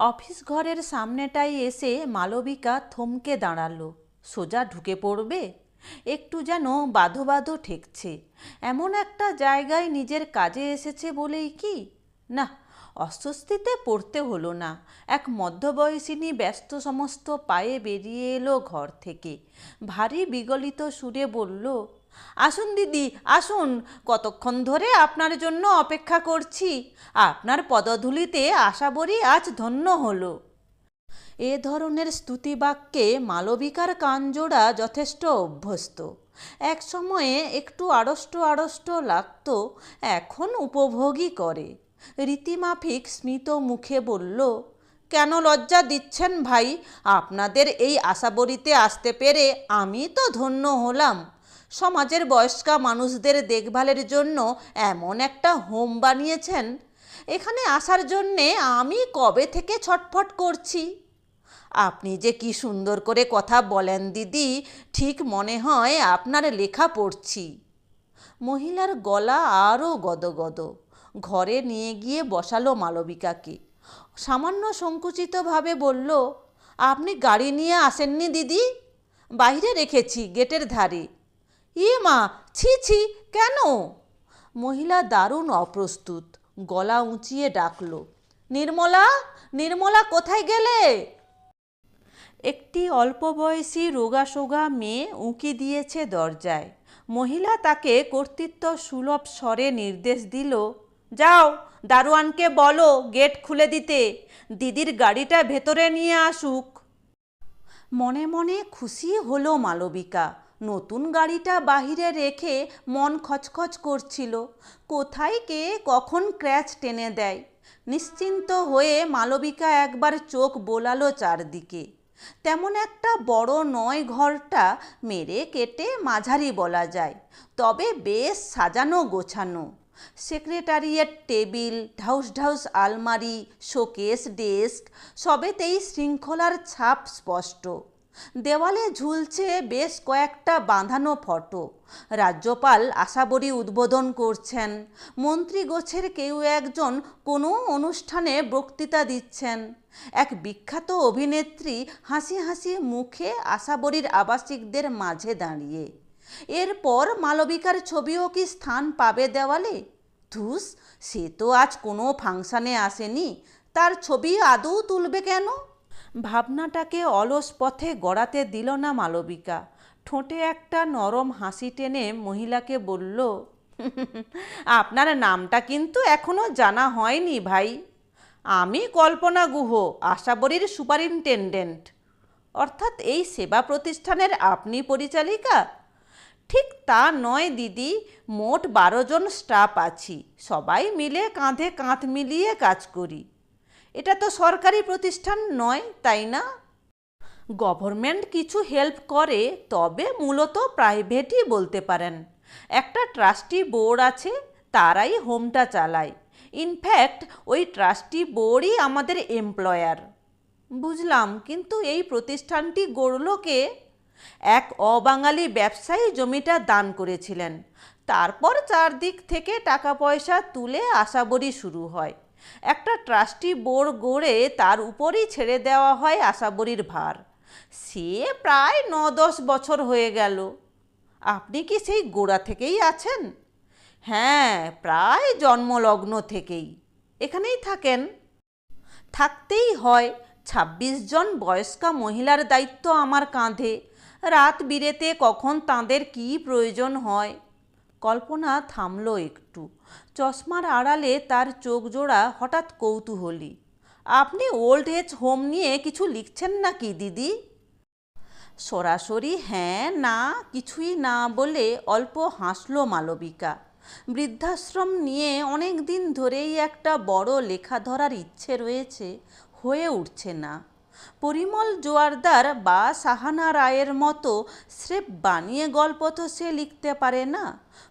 Office ঘরের সামনেটায় এসে মালবিকা থমকে দাঁড়াল। সোজা ঢুকে পড়বে? একটু যেন বাধো বাধো ঠেকছে। এমন একটা জায়গায় নিজের কাজে এসেছে বলেই কি? না, অস্বস্তিতে পড়তে হলো না। এক মধ্যবয়সিনী ব্যস্ত সমস্ত পায়ে বেরিয়ে এলো ঘর থেকে। ভারী বিগলিত সুরে বলল আসুন দিদি, আসুন। কতক্ষণ ধরে আপনার জন্য অপেক্ষা করছি। আপনার পদধূলিতে আশা বরি আজ ধন্য হলো। এ ধরনের স্তুতিবাক্যে মালবিকার কানজোড়া যথেষ্ট অভ্যস্ত। এক সময়ে একটু আড়ষ্ট আড়ষ্ট লাগত, এখন উপভোগই করে। রীতিমাফিক স্মিত মুখে বলল, কেন লজ্জা দিচ্ছেন ভাই? আপনাদের এই আশাবরিতে আসতে পেরে আমি তো ধন্য হলাম। সমাজের বয়স্কা মানুষদের দেখভালের জন্য এমন একটা হোম বানিয়েছেন। এখানে আসার জন্যে আমি কবে থেকে ছটফট করছি? আপনি যে কি সুন্দর করে কথা বলেন দিদি, ঠিক মনে হয় আপনার লেখা পড়ছি। মহিলার গলা আরও গদগদ। ঘরে নিয়ে গিয়ে বসালো মালবিকাকে। সামান্য সংকুচিতভাবে বলল, আপনি গাড়ি নিয়ে আসেননি দিদি? বাইরে রেখেছি গেটের ধারে। ইয়ে মা, ছি ছি, কেন? মহিলা দারুণ অপ্রস্তুত, গলা উঁচিয়ে ডাকল, নির্মলা নির্মলা কোথায় গেলে? একটি অল্প বয়সী রোগাসোগা মেয়ে উঁকি দিয়েছে দরজায়। মহিলা তাকে কর্তৃত্ব সুলভ স্বরে নির্দেশ দিল, যাও, দারোয়ানকে বলো গেট খুলে দিতে, দিদির গাড়িটা ভেতরে নিয়ে আসুক। মনে মনে খুশি হলো মালবিকা নতুন গাড়িটা বাহিরে রেখে মন খচখচ করছিল। কোথায় কে কখন ক্র্যাচ টেনে দেয়। নিশ্চিন্ত হয়ে মালবিকা একবার চোখ বোলালো চারদিকে। তেমন একটা বড় নয় ঘরটা মেরে কেটে মাঝারি বলা যায়, তবে বেশ সাজানো গোছানো। সেক্রেটারিয়েট টেবিল ঢাউস ঢাউস আলমারি, শোকেস ডেস্ক, সবেতেই শৃঙ্খলার ছাপ স্পষ্ট। দেওয়ালে ঝুলছে বেশ কয়েকটা বাঁধানো ফটো। রাজ্যপাল আশাবরী উদ্বোধন করছেন। মন্ত্রী গোছের কেউ একজন কোনো অনুষ্ঠানে বক্তৃতা দিচ্ছেন। এক বিখ্যাত অভিনেত্রী হাসি হাসি মুখে আশাবরীর আবাসিকদের মাঝে দাঁড়িয়ে। এরপর মালবিকার ছবিও কি স্থান পাবে দেওয়ালে? ধুস, সে তো আজ কোনো ফাংশানে আসেনি। তার ছবি আদৌ তুলবে কেন? ভাবনাটাকে অলস পথে গড়াতে দিল না মালবিকা। ঠোঁটে একটা নরম হাসি টেনে মহিলাকে বলল, আপনার নামটা কিন্তু এখনও জানা হয়নি ভাই। আমি কল্পনা গুহ, আশাবরীর সুপারিনটেন্ডেন্ট। অর্থাৎ এই সেবা প্রতিষ্ঠানের আপনি পরিচালিকা? ঠিক তা নয়, দিদি, মোট বারো জন স্টাফ আছি। সবাই মিলে কাঁধে কাঁধ মিলিয়ে কাজ করি। এটা তো সরকারি প্রতিষ্ঠান নয়, তাই না? গভর্নমেন্ট কিছু হেল্প করে, তবে মূলত প্রাইভেটই বলতে পারেন। একটা ট্রাস্টি বোর্ড আছে, তারাই হোমটা চালায়। ইনফ্যাক্ট ওই ট্রাস্টি বোর্ডই আমাদের এমপ্লয়ার বুঝলাম, কিন্তু এই প্রতিষ্ঠানটি গড়ল কে? এক অবাঙালি ব্যবসায়ী জমিটা দান করেছিলেন। তারপর চারদিক থেকে টাকা পয়সা তুলে আশাবরি শুরু হয়। একটা ট্রাস্টি বোর্ড গড়ে তার উপরই ছেড়ে দেওয়া হয় আশাবরীর ভার। সে প্রায় ন দশ বছর হয়ে গেল। আপনি কি সেই গোড়া থেকেই আছেন? হ্যাঁ প্রায় জন্মলগ্ন থেকেই। এখানেই থাকেন। থাকতেই হয়, ছাব্বিশ জন বয়স্কা মহিলার দায়িত্ব আমার কাঁধে। রাত বিরেতে কখন তাঁদের কী প্রয়োজন হয়? কল্পনা থামল একটু। চশমার আড়ালে তার চোখ জোড়া হঠাৎ কৌতূহলী। আপনি ওল্ড এজ হোম নিয়ে কিছু লিখছেন নাকি, দিদি? সরাসরি হ্যাঁ না, কিছুই না বলে অল্প হাসলো মালবিকা। বৃদ্ধাশ্রম নিয়ে অনেক দিন ধরেই একটা বড় লেখা ধরার ইচ্ছে রয়েছে, হয়ে উঠছে না। পরিমল জোয়ারদার বা সাহানা রায়ের মতো স্রেফ বানিয়ে গল্প তো সে লিখতে পারে না।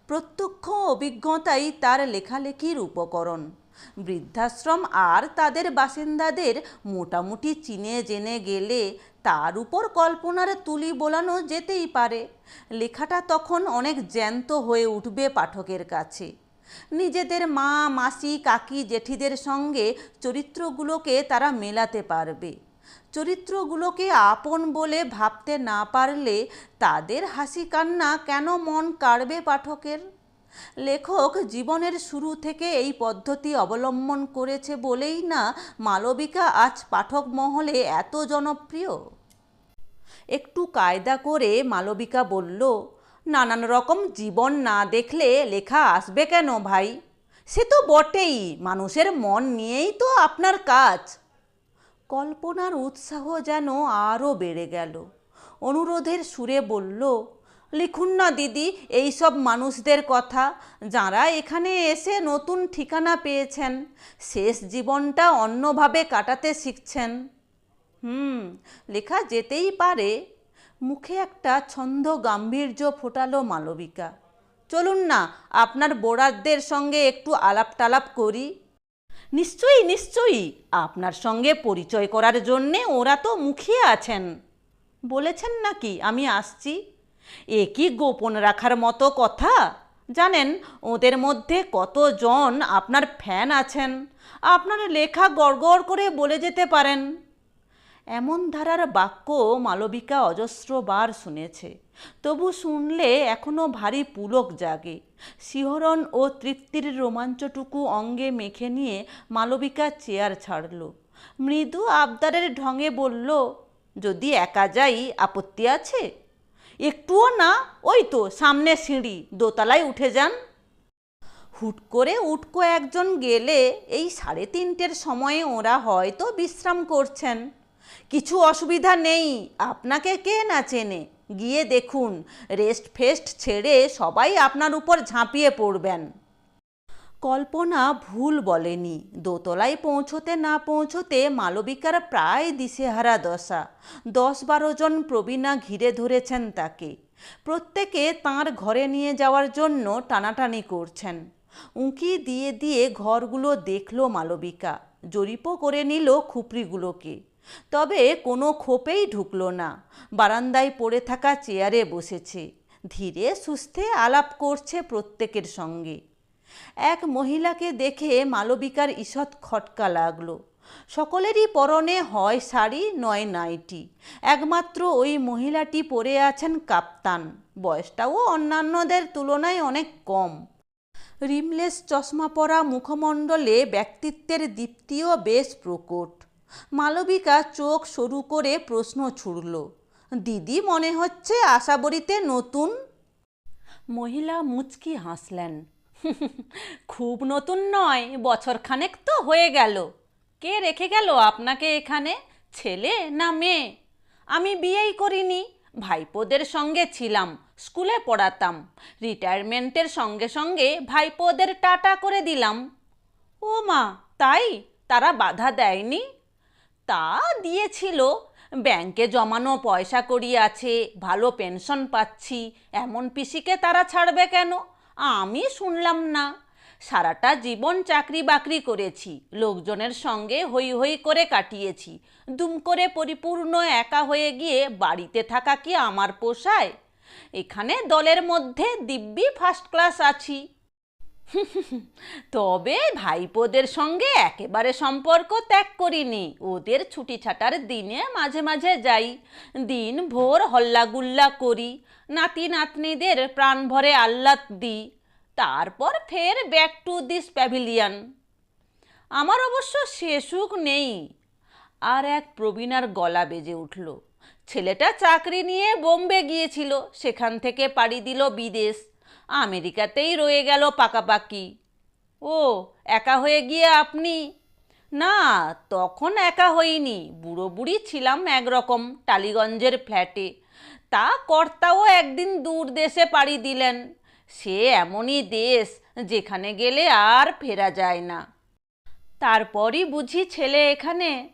প্রত্যক্ষ অভিজ্ঞতাই তার লেখালেখির উপকরণ। বৃদ্ধাশ্রম আর তাদের বাসিন্দাদের মোটামুটি চিনে জেনে গেলে তার উপর কল্পনার তুলি বোলানো যেতেই পারে। লেখাটা তখন অনেক জ্যান্ত হয়ে উঠবে পাঠকের কাছে। নিজেদের মা, মাসি, কাকি, জেঠিদের সঙ্গে চরিত্রগুলোকে তারা মেলাতে পারবে। চরিত্রগুলোকে আপন বলে ভাবতে না পারলে তাদের হাসি কান্না কেন মন কাড়বে পাঠকের? লেখক জীবনের শুরু থেকে এই পদ্ধতি অবলম্বন করেছে বলেই না মালবিকা আজ পাঠক মহলে এত জনপ্রিয়? একটু কায়দা করে মালবিকা বলল, নানান রকম জীবন না দেখলে লেখা আসবে কেন ভাই? সে তো বটেই, মানুষের মন নিয়েই তো আপনার কাজ। কল্পনার উৎসাহ যেন আরও বেড়ে গেল। অনুরোধের সুরে বলল, লিখুন না দিদি, এই সব মানুষদের কথা। যারা এখানে এসে নতুন ঠিকানা পেয়েছেন, শেষ জীবনটা অন্যভাবে কাটাতে শিখছেন। হুম, লেখা যেতেই পারে মুখে একটা ছন্দ গাম্ভীর্য ফোটালো মালবিকা। চলুন না, আপনার বোড়ারদের সঙ্গে একটু আলাপ টালাপ করি। নিশ্চয়ই নিশ্চয়ই। আপনার সঙ্গে পরিচয় করার জন্যে ওরা তো মুখিয়ে আছেন। বলেছেন নাকি? আমি আসছি। এ কি গোপন রাখার মতো কথা? জানেন, ওদের মধ্যে কতজন আপনার ফ্যান আছেন? আপনার লেখা গড়গড় করে বলে যেতে পারেন। এমন ধারার বাক্য মালবিকা অজস্রবার শুনেছে। তবু শুনলে এখনও ভারী পুলক জাগে। শিহরণ ও তৃপ্তির রোমাঞ্চটুকু অঙ্গে মেখে নিয়ে মালবিকা চেয়ার ছাড়ল। মৃদু আবদারের ঢঙে বলল, যদি একা যাই আপত্তি আছে? একটুও না, ওই তো সামনে সিঁড়ি, দোতলায় উঠে যান। হুট করে উটকো একজন গেলে, এই সাড়ে তিনটের সময়ে ওরা হয়তো বিশ্রাম করছেন। কিছু অসুবিধা নেই, আপনাকে কে না চেনে? গিয়ে দেখুন রেস্ট ফেস্ট ছেড়ে সবাই আপনার উপর ঝাঁপিয়ে পড়বেন। কল্পনা ভুল বলেনি। দোতলায় পৌঁছতে না পৌঁছতে মালবিকার প্রায় দিশেহারা দশা। দশ বারো জন প্রবীণা ঘিরে ধরেছেন তাকে। প্রত্যেকে তার ঘরে নিয়ে যাওয়ার জন্য টানাটানি করছেন। উঁকি দিয়ে দিয়ে ঘরগুলো দেখল মালবিকা। জরিপও করে নিল খুপড়িগুলোকে তবে কোনো খোপেই ঢুকলো না। বারান্দায় পড়ে থাকা চেয়ারে বসেছে। ধীরে সুস্থে আলাপ করছে প্রত্যেকের সঙ্গে। এক মহিলাকে দেখে মালবিকার ঈষৎ খটকা লাগল। সকলেরই পরনে হয় শাড়ি, নয় নাইটি। একমাত্র ওই মহিলাটি পরে আছেন কাপ্তান। বয়সটাও অন্যান্যদের তুলনায় অনেক কম। রিমলেস চশমা পরা মুখমণ্ডলে ব্যক্তিত্বের দীপ্তিও বেশ প্রকট। মালবিকা চোখ সরু করে প্রশ্ন ছুড়ল, দিদি মনে হচ্ছে আশাবরীতে নতুন? মহিলা মুচকি হাসলেন খুব নতুন নয়, বছরখানেক তো হয়ে গেল। কে রেখে গেল আপনাকে এখানে, ছেলে না মেয়ে? আমি বিয়েই করিনি, ভাইপোদের সঙ্গে ছিলাম, স্কুলে পড়াতাম, রিটায়ারমেন্টের সঙ্গে সঙ্গে ভাইপোদের টাটা করে দিলাম। ও মা, তাই? তারা বাধা দেয়নি? তা দিয়েছিল। ব্যাংকে জমানো পয়সা করি আছে ভালো পেনশন পাচ্ছি, এমন পিসিকে তারা ছাড়বে কেন? আমি শুনলাম না। সারাটা জীবন চাকরি বাকরি করেছি, লোকজনের সঙ্গে হই হই করে কাটিয়েছি। দুম করে পরিপূর্ণ একা হয়ে গিয়ে বাড়িতে থাকা কি আমার পোষায়? এখানে দলের মধ্যে দিব্যি ফার্স্ট ক্লাস আছি। তবে ভাইপোদের সঙ্গে একেবারে সম্পর্ক ত্যাগ করিনি। ওদের ছুটি ছাটার দিনে মাঝে মাঝে যাই। দিন ভোর হল্লাগুল্লা করি। নাতি নাতনিদের প্রাণ ভরে আহ্লাদ দিই। তারপর ফের ব্যাক টু দিস প্যাভিলিয়ন আমার অবশ্য সুখ নেই। আর এক প্রবীণার গলা বেজে উঠল। ছেলেটা চাকরি নিয়ে বোম্বে গিয়েছিল। সেখান থেকে পাড়ি দিল বিদেশ। আমেরিকাতেই রয়ে গেল পাকাপাকি। ও, একা হয়ে গিয়ে আপনি? না, তখন একা হইনি। বুড়ো বুড়ি ছিলাম একরকম টালিগঞ্জের ফ্ল্যাটে। তা কর্তাও একদিন দূর দেশে পাড়ি দিলেন। সে এমনই দেশ যেখানে গেলে আর ফেরা যায় না। তারপরই বুঝি ছেলে এখানে?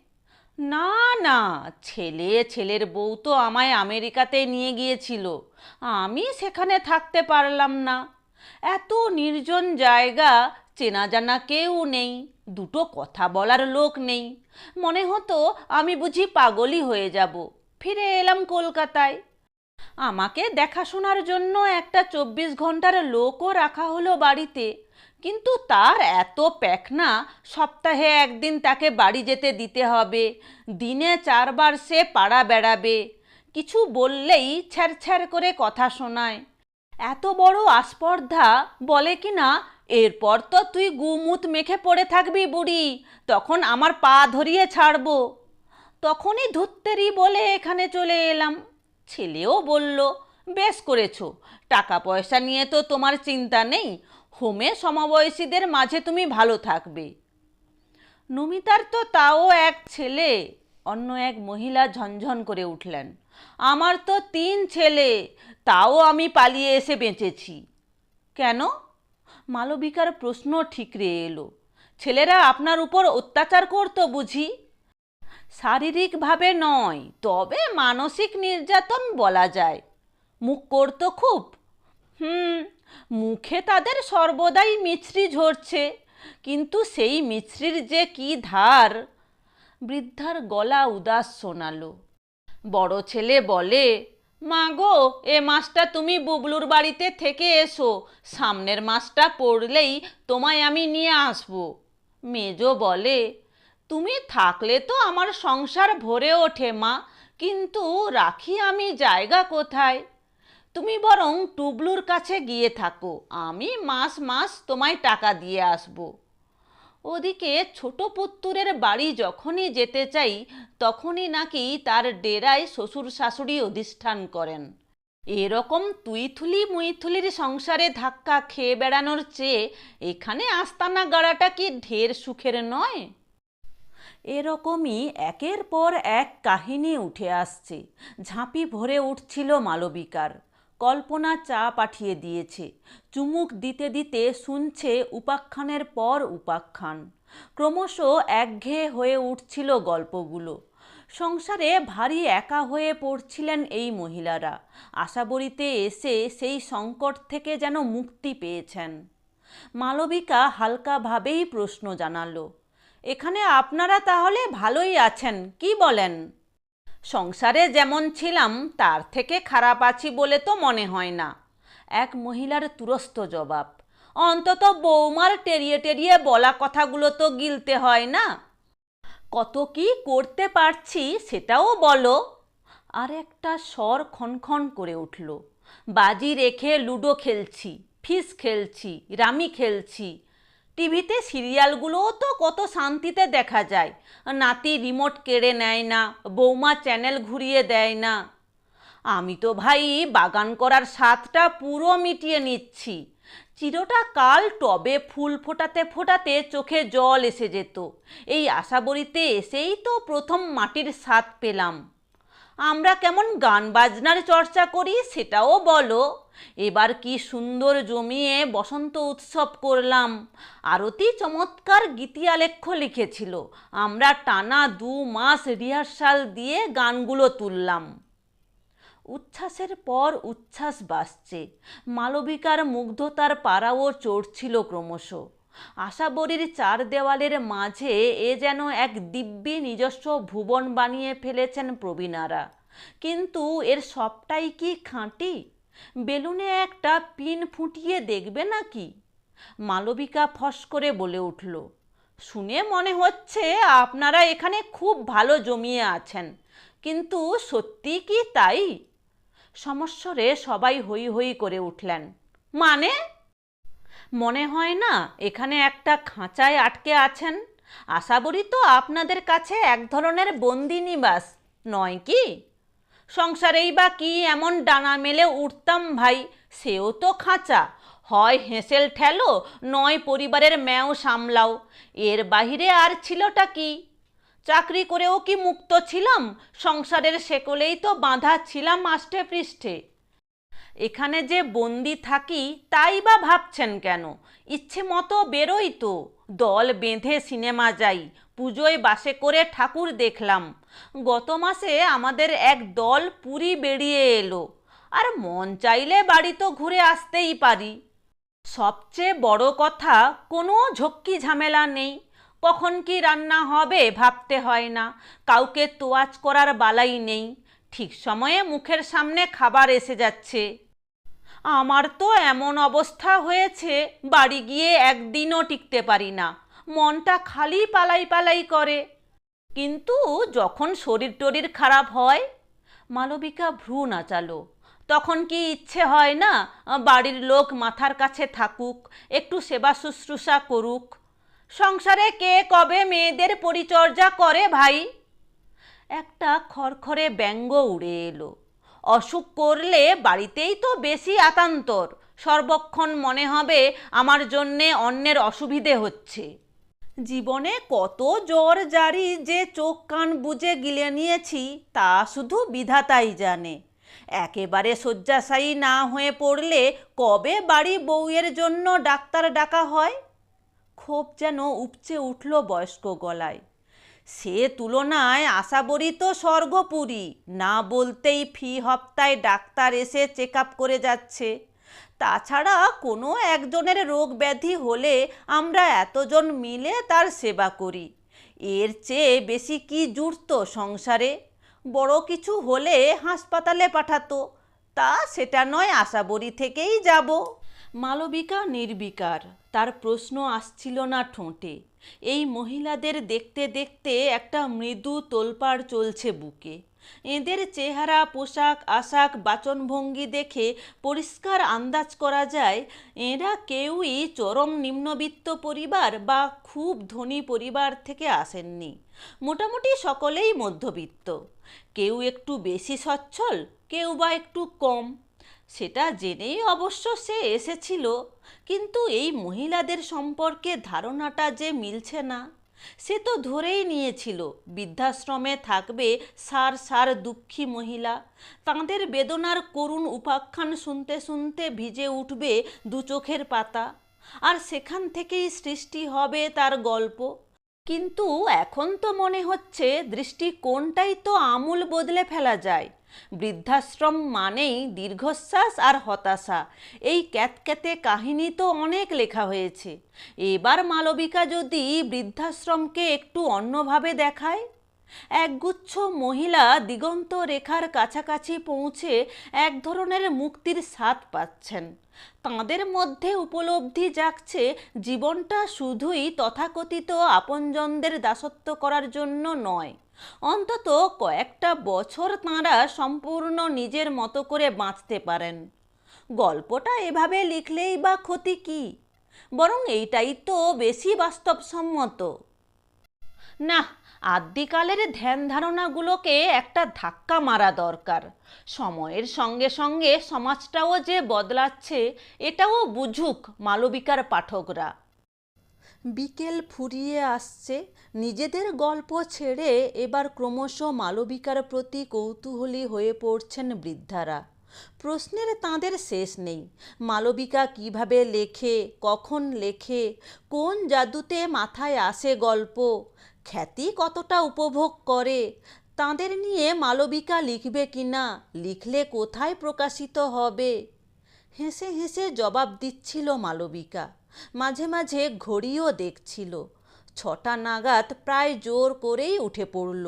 না না, ছেলে, ছেলের বউ তো আমায় আমেরিকাতে নিয়ে গিয়েছিল। আমি সেখানে থাকতে পারলাম না। এত নির্জন জায়গা, চেনা জানা কেউ নেই, দুটো কথা বলার লোক নেই। মনে হতো আমি বুঝি পাগলই হয়ে যাব। ফিরে এলাম কলকাতায়। আমাকে দেখাশোনার জন্য একটা চব্বিশ ঘণ্টার লোকও রাখা হলো বাড়িতে। কিন্তু তার এত প্যাকনা, সপ্তাহে একদিন তাকে বাড়ি যেতে দিতে হবে। দিনে চারবার সে পাড়া বেড়াবে। কিছু বললেই ছ্যার করে কথা শোনায়। এত বড় আস্পর্ধা বলে কি না, এরপর তো তুই গুমুত মেখে পড়ে থাকবি বুড়ি, তখন আমার পা ধরিয়ে ছাড়বো। তখনই ধুত্তেরি বলে এখানে চলে এলাম। ছেলেও বলল, বেশ করেছ, টাকা পয়সা নিয়ে তো তোমার চিন্তা নেই হোমে সমবয়সীদের মাঝে তুমি ভালো থাকবে। নমিতার তো তাও এক ছেলে, অন্য এক মহিলা ঝনঝন করে উঠলেন। আমার তো তিন ছেলে, তাও আমি পালিয়ে এসে বেঁচেছি। কেন? মালবিকার প্রশ্ন ঠিকরে এলো। ছেলেরা আপনার উপর অত্যাচার করতো বুঝি? শারীরিকভাবে নয়, তবে মানসিক নির্যাতন বলা যায়। মুখ করতো খুব। হুম মুখে তাদের সর্বদাই মিছরি ঝরছে, কিন্তু সেই মিছরির যে কি ধার? বৃদ্ধার গলা উদাস শোনালো। বড় ছেলে বলে মা গো এ মাসটা তুমি বুবলুর বাড়িতে থেকে এসো, সামনের মাসটা পড়লেই তোমায় আমি নিয়ে আসব। মেজো বলে, তুমি থাকলে তো আমার সংসার ভরে ওঠে মা, কিন্তু রাখি আমি জায়গা কোথায়? তুমি বরং টুবলুর কাছে গিয়ে থাকো, আমি মাস মাস তোমায় টাকা দিয়ে আসব। ওদিকে ছোট পুত্তুরের বাড়ি যখনই যেতে চাই, তখনই নাকি তার ডেরায় শ্বশুর শাশুড়ি অধিষ্ঠান করেন। এরকম তুইথুলি মুইথুলির সংসারে ধাক্কা খেয়ে বেড়ানোর চেয়ে এখানে আস্তানা গাড়াটা কি ঢের সুখের নয়? এরকমই একের পর এক কাহিনী উঠে আসছে, ঝাঁপি ভরে উঠছিল মালবিকার। কল্পনা চা পাঠিয়ে দিয়েছে। চুমুক দিতে দিতে শুনছে উপাখ্যানের পর উপাখ্যান। ক্রমশ একঘেয়ে হয়ে উঠছিল গল্পগুলো। সংসারে ভারী একা হয়ে পড়ছিলেন এই মহিলারা। আশাবড়িতে এসে সেই সংকট থেকে যেন মুক্তি পেয়েছেন। মালবিকা হালকাভাবেই প্রশ্ন জানালো, এখানে আপনারা তাহলে ভালোই আছেন, কি বলেন? সংসারে যেমন ছিলাম, তার থেকে খারাপ আছি বলে তো মনে হয় না। এক মহিলার তুরস্ত জবাব, অন্তত বৌমার টেরিয়ে টেরিয়ে বলা কথাগুলো তো গিলতে হয় না। কত কি করতে পারছি সেটাও বলো। আর একটা স্বর খনখন করে উঠল, বাজি রেখে লুডো খেলছি, ফিস খেলছি, রামি খেলছি টিভিতে সিরিয়ালগুলোও তো কত শান্তিতে দেখা যায়। নাতি রিমোট কেড়ে নেয় না, বৌমা চ্যানেল ঘুরিয়ে দেয় না। আমি তো ভাই বাগান করার স্বাদটা পুরো মিটিয়ে নিচ্ছি। চিরটা কাল টবে ফুল ফোটাতে ফোটাতে চোখে জল এসে যেত। এই আশাবড়িতে এসেই তো প্রথম মাটির স্বাদ পেলাম। আমরা কেমন গান বাজনার চর্চা করি সেটাও বলো। এবার কি সুন্দর জমিয়ে বসন্ত উৎসব করলাম। আরতি চমৎকার গীতিয়ালেখ্য লিখেছিল। আমরা টানা দু মাস রিহার্সাল দিয়ে গানগুলো তুললাম। উচ্ছ্বাসের পর উচ্ছ্বাস বাসছে। মালবিকার মুগ্ধতার পাড়াও চড়ছিল ক্রমশ। আশাবরীর চার দেওয়ালের মাঝে এ যেন এক দিব্যি নিজস্ব ভুবন বানিয়ে ফেলেছেন প্রবীণারা। কিন্তু এর সবটাই কি খাঁটি? বেলুনে একটা পিন ফুটিয়ে দেখবে নাকি? মালবিকা ফস করে বলে উঠল, শুনে মনে হচ্ছে আপনারা এখানে খুব ভালো জমিয়ে আছেন, কিন্তু সত্যি কি তাই? সমস্বরে সবাই হই হই করে উঠলেন মানে? মনে হয় না এখানে একটা খাঁচায় আটকে আছেন? আশাবরি তো আপনাদের কাছে এক ধরনের বন্দি নিবাস, নয় কি? সংসারেই বা কি এমন ডানা মেলে উঠতাম ভাই? সেও তো খাঁচা। হয় হেঁসেল ঠেলো, নয় পরিবারের ম্যাও সামলাও। এর বাহিরে আর ছিলটা কি? চাকরি করেও কি মুক্ত ছিলাম? সংসারের সেকলেই তো বাঁধা ছিলাম আষ্টে পৃষ্ঠে। এখানে যে বন্দি থাকি, তাই বা ভাবছেন কেন? ইচ্ছে মতো বেরোই তো। দল বেঁধে সিনেমা যাই, পুজোয় বাসে করে ঠাকুর দেখলাম। গত মাসে আমাদের এক দল পুরী বেরিয়ে এলো। আর মন চাইলে বাড়ি তো ঘুরে আসতেই পারি। সবচেয়ে বড় কথা, কোনো ঝক্কি ঝামেলা নেই। কখন কি রান্না হবে ভাবতে হয় না। কাউকে তোয়াজ করার বালাই নেই। ঠিক সময়ে মুখের সামনে খাবার এসে যাচ্ছে। আমার তো এমন অবস্থা হয়েছে, বাড়ি গিয়ে একদিনও টিকতে পারি না। মনটা খালি পালাই পালাই করে। কিন্তু যখন শরীর টরির খারাপ হয়, মালবিকা ভ্রু নাচালো। তখন কি ইচ্ছে হয় না, বাড়ির লোক মাথার কাছে থাকুক, একটু সেবা শুশ্রূষা করুক? সংসারে কে কবে মেয়েদের পরিচর্যা করে ভাই? একটা খরখরে ব্যঙ্গ উড়ে এলো। অসুখ করলে বাড়িতেই তো বেশি আতান্তর। সর্বক্ষণ মনে হবে আমার জন্যে অন্যের অসুবিধে হচ্ছে। জীবনে কত জ্বর জারি যে চোখ কান বুজে গিলে নিয়েছি, তা শুধু বিধাতাই জানে। একেবারে শয্যাশায়ী না হয়ে পড়লে কবে বাড়ি বউয়ের জন্য ডাক্তার ডাকা হয়? ক্ষোভ যেন উপচে উঠল বয়স্ক গলায়। সে তুলনায় আশাবরী তো স্বর্গপুরী। না বলতেই ফি হপ্তায় ডাক্তার এসে চেক করে যাচ্ছে। তাছাড়া কোনো একজনের রোগ ব্যাধি হলে আমরা এতজন মিলে তার সেবা করি। এর চেয়ে বেশি কি জুড়ত সংসারে? বড় কিছু হলে হাসপাতালে পাঠাতো। তা সেটা নয়, আশাবরী থেকেই যাব। মালবিকা নির্বিকার, তার প্রশ্ন আসছিল না ঠোঁটে। এই মহিলাদের দেখতে দেখতে একটা মৃদু তোলপাড় চলছে বুকে। এদের চেহারা, পোশাক, আশাক, বাচনভঙ্গি দেখে পরিষ্কার আন্দাজ করা যায়, এরা কেউই চরম নিম্নবিত্ত পরিবার বা খুব ধনী পরিবার থেকে আসেননি। মোটামুটি সকলেই মধ্যবিত্ত। কেউ একটু বেশি সচ্ছল, কেউ বা একটু কম। সেটা জেনেই অবশ্য সে এসেছিল, কিন্তু এই মহিলাদের সম্পর্কে ধারণাটা যে মিলছে না। সে তো ধরেই নিয়েছিল, বৃদ্ধাশ্রমে থাকবে সার সার দুঃখী মহিলা। তাঁদের বেদনার করুণ উপাখ্যান শুনতে শুনতে ভিজে উঠবে দু চোখের পাতা। আর সেখান থেকেই সৃষ্টি হবে তার গল্প। কিন্তু এখন তো মনে হচ্ছে দৃষ্টিকোণটাই তো আমূল বদলে ফেলা যায়। বৃদ্ধাশ্রম মানেই দীর্ঘশ্বাস আর হতাশা। এই ক্যাতক্যাতে কাহিনী তো অনেক লেখা হয়েছে। এবার মালবিকা যদি বৃদ্ধাশ্রমকে একটু অন্যভাবে দেখায়? একগুচ্ছ মহিলা দিগন্ত রেখার কাছাকাছি পৌঁছে এক ধরনের মুক্তির স্বাদ পাচ্ছেন। তাঁদের মধ্যে উপলব্ধি জাগছে জীবনটা শুধুই তথাকথিত আপনজনদের দাসত্ব করার জন্য নয়। অন্তত কয়েকটা বছর তাঁরা সম্পূর্ণ নিজের মতো করে বাঁচতে পারেন। গল্পটা এভাবে লিখলেই বা ক্ষতি কি? বরং এইটাই তো বেশি বাস্তবসম্মত। না, আদ্যিকালের ধ্যান ধারণাগুলোকে একটা ধাক্কা মারা দরকার। সময়ের সঙ্গে সঙ্গে সমাজটাও যে বদলাচ্ছে, এটাও বুঝুক মালবিকার পাঠকরা। বিকেল ফুরিয়ে আসছে। নিজেদের গল্প ছেড়ে এবার ক্রমশ মালবিকার প্রতি কৌতূহলী হয়ে পড়ছেন বৃদ্ধারা। প্রশ্নের তাঁদের শেষ নেই। মালবিকা কীভাবে লেখে, কখন লেখে, কোন জাদুতে মাথায় আসে গল্প, খ্যাতি কতটা উপভোগ করে, তাঁদের নিয়ে মালবিকা লিখবে কিনা, লিখলে কোথায় প্রকাশিত হবে? হেসে হেসে জবাব দিচ্ছিল মালবিকা। মাঝে মাঝে ঘড়িও দেখছিল। ছটা নাগাদ প্রায় জোর করেই উঠে পড়ল।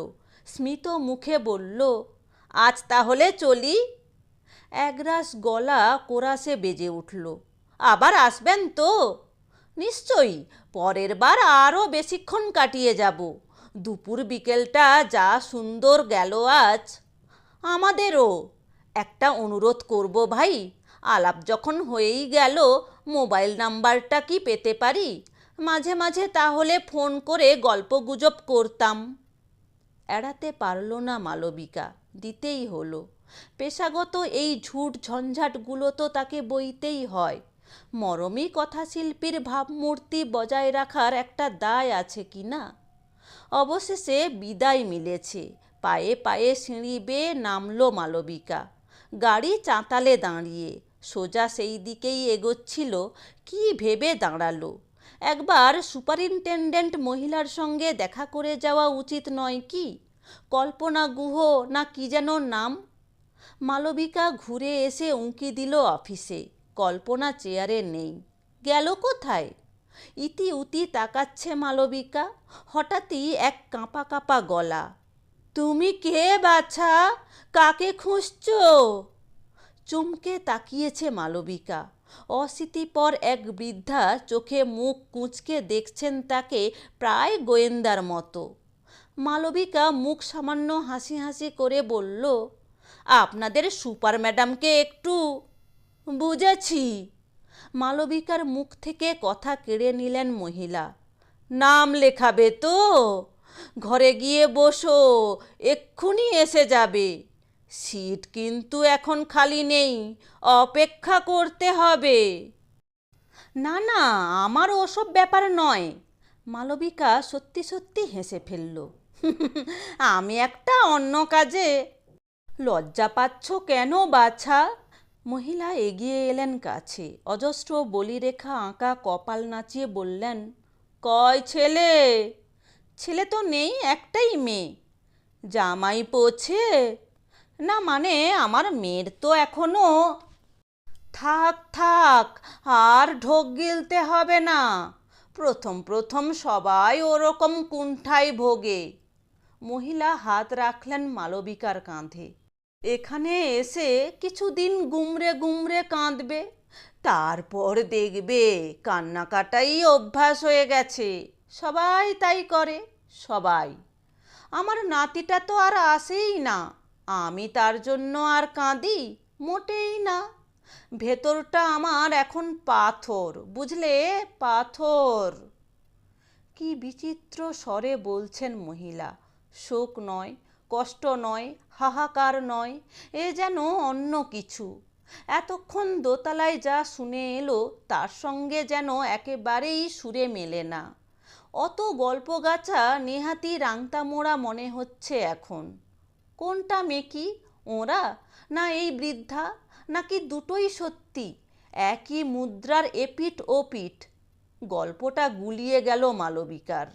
স্মিত মুখে বলল, আজ তাহলে চলি? একরাশ গলা কোরাসে বেজে উঠল, আবার আসবেন তো? নিশ্চয়ই, পরের বার আরও বেশিক্ষণ কাটিয়ে যাব। দুপুর বিকেলটা যা সুন্দর গেল আজ। আমাদেরও, একটা অনুরোধ করব ভাই আলাপ যখন হয়েই গেল, মোবাইল নাম্বারটা কি পেতে পারি? মাঝে মাঝে তাহলে ফোন করে গল্পগুজব করতাম। এড়াতে পারল না মালবিকা, দিতেই হলো। পেশাগত এই ঝুট ঝঞ্ঝাটগুলো তো তাকে বইতেই হয়। মরমী কথাশিল্পীর ভাবমূর্তি বজায় রাখার একটা দায় আছে কি না? অবশেষে বিদায় মিলেছে, পায়ে পায়ে সিঁড়ি বেয়ে নামলো মালবিকা। গাড়ি চাঁতালে দাঁড়িয়ে সোজা সেই দিকেই এগোচ্ছিল। কি ভেবে দাঁড়াল? একবার সুপারিনটেন্ডেন্ট মহিলার সঙ্গে দেখা করে যাওয়া উচিত নয় কি? কল্পনা গুহ না কি যেন নাম? মালবিকা ঘুরে এসে উঁকি দিল অফিসে। কল্পনা চেয়ারে নেই। গেল কোথায়? ইতি উতি তাকাচ্ছে মালবিকা। হঠাৎই এক কাঁপা কাঁপা গলা। তুমি কে বাছা? কাকে খুঁজছো? চমকে তাকিয়েছে মালবিকা। অশীতিপর এক বৃদ্ধা চোখে মুখ কুঁচকে দেখছেন তাকে প্রায় গোয়েন্দার মতো। মালবিকা মুখ সামান্য হাসি হাসি করে বলল, আপনাদের সুপার ম্যাডামকে একটু বুঝেছি। মালবিকার মুখ থেকে কথা কেড়ে নিলেন মহিলা। নাম লেখাবে তো? ঘরে গিয়ে বসো, এক্ষুনি এসে যাবে। সিট কিন্তু এখন খালি নেই, অপেক্ষা করতে হবে। না না, আমার ওসব ব্যাপার নয়। মালবিকা সত্যি সত্যি হেসে ফেলল। আমি একটা অন্য কাজে। লজ্জা পাচ্ছ কেন, বাছা? মহিলা এগিয়ে এলেন কাছে, অজস্র বলিরেখা আঁকা কপাল নাচিয়ে বললেন, কয় ছেলে? ছেলে তো নেই, একটাই মেয়ে। জামাই পোছে না মানে আমার মেয়ের তো এখনও থাক থাক, আর ঢোক গিলতে হবে না। প্রথম প্রথম সবাই ওরকম কুণ্ঠায় ভোগে। মহিলা হাত রাখলেন মালবিকার কাঁধে। এখানে এসে কিছুদিন গুমরে গুমরে কাঁদবে, তারপর দেখবে কান্নাকাটাই অভ্যাস হয়ে গেছে। সবাই তাই করে, সবাই। আমার নাতিটা তো আর আসেই না। আমি তার জন্য আর কাঁদি মোটেই না। ভেতরটা আমার এখন পাথর, বুঝলে? পাথর। কি বিচিত্র স্বরে বলছেন মহিলা। শোক নয়, কষ্ট নয়, হাহাকার নয়, এ যেন অন্য কিছু। এতক্ষণ দোতলায় যা শুনে এলো, তার সঙ্গে যেন একেবারেই সুরে মেলে না। অত গল্পগাছা নেহাতি রাংতা মোড়া মনে হচ্ছে এখন। কোনটা মেকি? ওরা? না এই বৃদ্ধা? নাকি দুটোই সত্যি? একই মুদ্রার এপিঠ ও পিঠ গল্পটা গুলিয়ে গেল মালবিকার।